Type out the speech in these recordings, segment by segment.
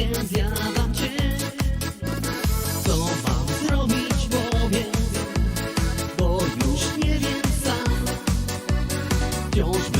się zjadam Co mam zrobić, bowiem Bo już nie wiem sam. Wciąż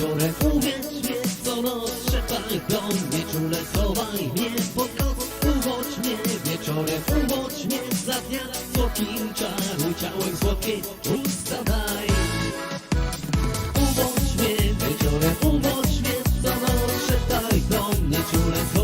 wieczorem Uwierz mnie, co noc szeptaj do mnie Czule schowaj mnie, pod kogo uwodź mnie Wieczorem uwodź mnie, za dnia słodkim czaru Ciałem słodkie usta daj. Uwodź mnie, wieczorem uwodź mnie Co noc szeptaj do mnie, czule schowaj